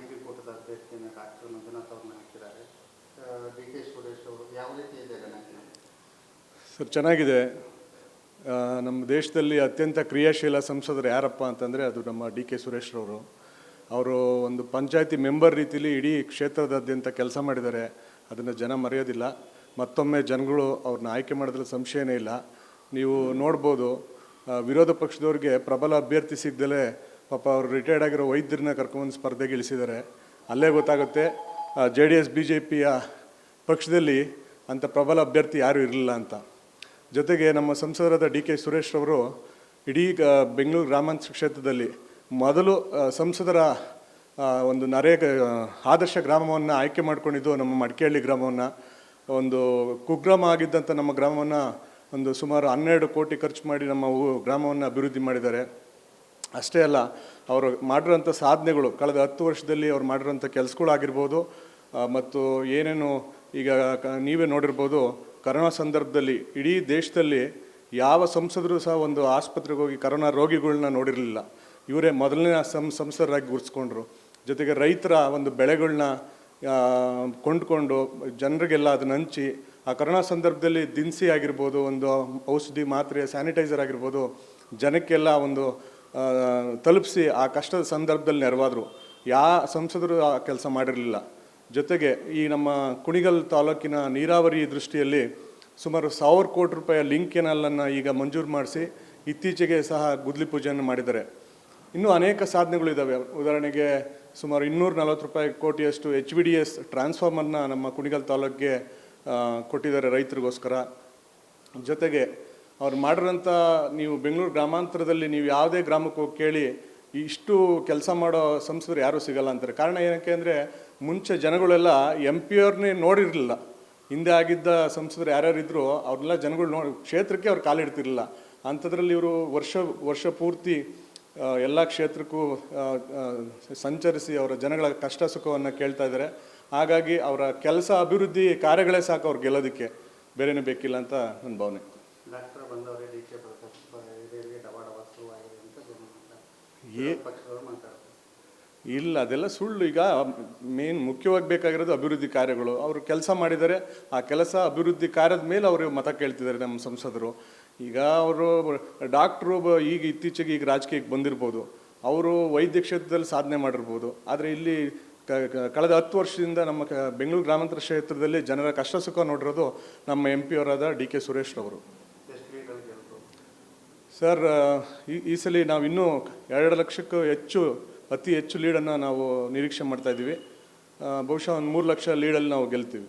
Degree ಕೋಟದ ಅಭ್ಯರ್ಥಿಯನ್ನು doctor Manjunath ಅವ್ರನ್ನ ಹಾಕಿದ್ದಾರೆ. ಡಿ ಕೆ ಸುರೇಶ್ ಅವರು ಯಾವ ರೀತಿ ಇದೆ ಸರ್, ಚೆನ್ನಾಗಿದೆ. ನಮ್ಮ ದೇಶದಲ್ಲಿ ಅತ್ಯಂತ ಕ್ರಿಯಾಶೀಲ ಸಂಸದರು ಯಾರಪ್ಪ ಅಂತಂದರೆ ಅದು ನಮ್ಮ ಡಿ ಕೆ ಸುರೇಶ್ರವರು ಅವರು ಒಂದು ಪಂಚಾಯತಿ ಮೆಂಬರ್ ರೀತಿಲಿ ಇಡೀ ಕ್ಷೇತ್ರದಾದ್ಯಂತ ಕೆಲಸ ಮಾಡಿದ್ದಾರೆ. ಅದನ್ನು ಜನ ಮರೆಯೋದಿಲ್ಲ. ಮತ್ತೊಮ್ಮೆ ಜನಗಳು ಅವ್ರನ್ನ ಆಯ್ಕೆ ಮಾಡಿದ್ರೆ ಸಂಶಯನೇ ಇಲ್ಲ. ನೀವು ನೋಡ್ಬೋದು ವಿರೋಧ ಪಕ್ಷದವ್ರಿಗೆ ಪ್ರಬಲ ಅಭ್ಯರ್ಥಿ ಸಿಗ್ದಲೇ ಪಾಪ ಅವರು ರಿಟೈರ್ಡ್ ಆಗಿರೋ ವೈದ್ಯರನ್ನ ಕರ್ಕೊಂಡು ಸ್ಪರ್ಧೆಗೆ ಇಳಿಸಿದ್ದಾರೆ ಅಲ್ಲೇ ಗೊತ್ತಾಗುತ್ತೆ J D S B J ಪಿಯ ಪಕ್ಷದಲ್ಲಿ ಅಂಥ ಪ್ರಬಲ ಅಭ್ಯರ್ಥಿ ಯಾರೂ ಇರಲಿಲ್ಲ ಅಂತ. ಜೊತೆಗೆ ನಮ್ಮ ಸಂಸದರಾದ ಡಿ ಕೆ ಸುರೇಶ್ ಅವರು ಇಡೀ ಬೆಂಗಳೂರು ಗ್ರಾಮಾಂತರ ಕ್ಷೇತ್ರದಲ್ಲಿ ಮೊದಲು ಸಂಸದರ ಒಂದು ನರೇಗ ಆದರ್ಶ ಗ್ರಾಮವನ್ನು ಆಯ್ಕೆ ಮಾಡ್ಕೊಂಡಿದ್ದು ನಮ್ಮ ಮಡಿಕೇಹಳ್ಳಿ ಗ್ರಾಮವನ್ನು. ಒಂದು ಕುಗ್ರಾಮ ಆಗಿದ್ದಂಥ ನಮ್ಮ ಗ್ರಾಮವನ್ನು ಒಂದು ಸುಮಾರು ಹನ್ನೆರಡು ಕೋಟಿ ಖರ್ಚು ಮಾಡಿ ನಮ್ಮ ಗ್ರಾಮವನ್ನು ಅಭಿವೃದ್ಧಿ ಮಾಡಿದ್ದಾರೆ. ಅಷ್ಟೇ ಅಲ್ಲ, ಅವರು ಮಾಡಿರೋಂಥ ಸಾಧನೆಗಳು, ಕಳೆದ ಹತ್ತು ವರ್ಷದಲ್ಲಿ ಅವ್ರು ಮಾಡಿರೋಂಥ ಕೆಲಸಗಳಾಗಿರ್ಬೋದು ಮತ್ತು ಏನೇನು ಈಗ ನೀವೇ ನೋಡಿರ್ಬೋದು, ಕರೋನಾ ಸಂದರ್ಭದಲ್ಲಿ ಇಡೀ ದೇಶದಲ್ಲಿ ಯಾವ ಸಂಸದರು ಸಹ ಒಂದು ಆಸ್ಪತ್ರೆಗೆ ಹೋಗಿ ಕರೋನಾ ರೋಗಿಗಳನ್ನ ನೋಡಿರಲಿಲ್ಲ. ಇವರೇ ಮೊದಲನೇ ಸಂ ಸಂಸದರಾಗಿ ಗುರುಸ್ಕೊಂಡ್ರು ಜೊತೆಗೆ ರೈತರ ಒಂದು ಬೆಳೆಗಳನ್ನ ಕೊಂಡ್ಕೊಂಡು ಜನರಿಗೆಲ್ಲ ಅದನ್ನ ಹಂಚಿ, ಆ ಕರೋನಾ ಸಂದರ್ಭದಲ್ಲಿ ದಿನಸಿ ಆಗಿರ್ಬೋದು, ಒಂದು ಔಷಧಿ, ಮಾತ್ರೆ, ಸ್ಯಾನಿಟೈಸರ್ ಆಗಿರ್ಬೋದು, ಜನಕ್ಕೆಲ್ಲ ಒಂದು ತಲುಪಿಸಿ ಆ ಕಷ್ಟದ ಸಂದರ್ಭದಲ್ಲಿ ನೆರವಾದರು ಯಾವ ಸಂಸದರು ಆ ಕೆಲಸ ಮಾಡಿರಲಿಲ್ಲ. ಜೊತೆಗೆ ಈ ನಮ್ಮ ಕುಣಿಗಲ್ ತಾಲೂಕಿನ ನೀರಾವರಿ ದೃಷ್ಟಿಯಲ್ಲಿ ಸುಮಾರು ಸಾವಿರ ಕೋಟಿ ರೂಪಾಯಿಯ ಲಿಂಕ್ ಕೆನಾಲನ್ನು ಈಗ ಮಂಜೂರು ಮಾಡಿಸಿ ಇತ್ತೀಚೆಗೆ ಸಹ ಗುದ್ಲಿ ಪೂಜೆಯನ್ನು ಮಾಡಿದ್ದಾರೆ. ಇನ್ನೂ ಅನೇಕ ಸಾಧನೆಗಳಿದ್ದಾವೆ ಉದಾಹರಣೆಗೆ ಸುಮಾರು ಇನ್ನೂರ ನಲವತ್ತು ರೂಪಾಯಿ ಕೋಟಿಯಷ್ಟು ಎಚ್ ವಿ ಡಿ ಎಸ್ ಟ್ರಾನ್ಸ್ಫಾರ್ಮರ್ನ ನಮ್ಮ ಕುಣಿಗಲ್ ತಾಲೂಕಿಗೆ ಕೊಟ್ಟಿದ್ದಾರೆ ರೈತರಿಗೋಸ್ಕರ. ಜೊತೆಗೆ ಅವ್ರು ಮಾಡಿರೋಂಥ ನೀವು ಬೆಂಗಳೂರು ಗ್ರಾಮಾಂತರದಲ್ಲಿ ನೀವು ಯಾವುದೇ ಗ್ರಾಮಕ್ಕೆ ಹೋಗಿ ಕೇಳಿ, ಇಷ್ಟು ಕೆಲಸ ಮಾಡೋ ಸಂಸದರು ಯಾರೂ ಸಿಗಲ್ಲ ಅಂತಾರೆ. ಕಾರಣ ಏನಕ್ಕೆ ಅಂದರೆ, ಮುಂಚೆ ಜನಗಳೆಲ್ಲ ಎಂ ಪಿ ಅವ್ರನ್ನೇ ನೋಡಿರಲಿಲ್ಲ. ಹಿಂದೆ ಆಗಿದ್ದ ಸಂಸದರು ಯಾರ್ಯಾರು ಇದ್ದರು ಅವ್ರನ್ನೆಲ್ಲ ಜನಗಳು ನೋಡಿ, ಕ್ಷೇತ್ರಕ್ಕೆ ಅವ್ರು ಕಾಲಿಡ್ತಿರಲಿಲ್ಲ ಅಂಥದ್ರಲ್ಲಿ ಇವರು ವರ್ಷ ವರ್ಷ ಪೂರ್ತಿ ಎಲ್ಲ ಕ್ಷೇತ್ರಕ್ಕೂ ಸಂಚರಿಸಿ ಅವರ ಜನಗಳ ಕಷ್ಟ ಸುಖವನ್ನು ಕೇಳ್ತಾ ಇದ್ದಾರೆ. ಹಾಗಾಗಿ ಅವರ ಕೆಲಸ ಅಭಿವೃದ್ಧಿ ಕಾರ್ಯಗಳೇ ಸಾಕು ಅವ್ರು ಗೆಲ್ಲೋದಕ್ಕೆ. ಬೇರೆನೂ ಬೇಕಿಲ್ಲ ಅಂತ ನನ್ನ ಭಾವನೆ. ಡಾಕ್ಟರ್ ಬಂದವರೇ ಡಿ ಕೆ ಪ್ರಕಾಶ್ ಹಿರಿಯರಿಗೆ ಡಬಾ ಡಬಾ ಶುರುವಾಗಿದೆ ಅಂತ ಜನ ಮಾತಾಡ್ತಾರೆ. ಏ ವಿರೋಧ ಪಕ್ಷದವರು ಮಾತಾಡ್ತಾರೆ. ಇಲ್ಲ ಅದೆಲ್ಲ ಸುಳ್ಳು. ಈಗ ಮೇನ್ ಮುಖ್ಯವಾಗಿ ಬೇಕಾಗಿರೋದು ಅಭಿವೃದ್ಧಿ ಕಾರ್ಯಗಳು. ಅವರು ಕೆಲಸ ಮಾಡಿದರೆ ಆ ಕೆಲಸ ಅಭಿವೃದ್ಧಿ ಕಾರ್ಯದ ಮೇಲೆ ಅವರು ಮತ ಕೇಳ್ತಿದ್ದಾರೆ ನಮ್ಮ ಸಂಸದರು. ಈಗ ಅವರು ಡಾಕ್ಟ್ರು ಈಗ ಇತ್ತೀಚೆಗೆ ಈಗ ರಾಜಕೀಯಕ್ಕೆ ಬಂದಿರ್ಬೋದು. ಅವರು ವೈದ್ಯ ಕ್ಷೇತ್ರದಲ್ಲಿ ಸಾಧನೆ ಮಾಡಿರ್ಬೋದು. ಆದರೆ ಇಲ್ಲಿ ಕಳೆದ ಹತ್ತು ವರ್ಷದಿಂದ ನಮ್ಮ ಬೆಂಗಳೂರು ಗ್ರಾಮಾಂತರ ಕ್ಷೇತ್ರದಲ್ಲಿ ಜನರ ಕಷ್ಟ ಸುಖ ನೋಡಿರೋದು ನಮ್ಮ ಎಂ ಪಿ ಅವರಾದ ಡಿ ಕೆ ಸುರೇಶ್ ರವರು ಗೆಲ್ಬೋದು ಸರ್ ಈ ಸಲ ನಾವು ಇನ್ನೂ ಎರಡು ಲಕ್ಷಕ್ಕೂ ಹೆಚ್ಚು, ಅತಿ ಹೆಚ್ಚು ಲೀಡನ್ನು ನಾವು ನಿರೀಕ್ಷೆ ಮಾಡ್ತಾ ಇದ್ದೀವಿ. ಬಹುಶಃ ಒಂದು ಮೂರು ಲಕ್ಷ ಲೀಡಲ್ಲಿ ನಾವು ಗೆಲ್ತೀವಿ.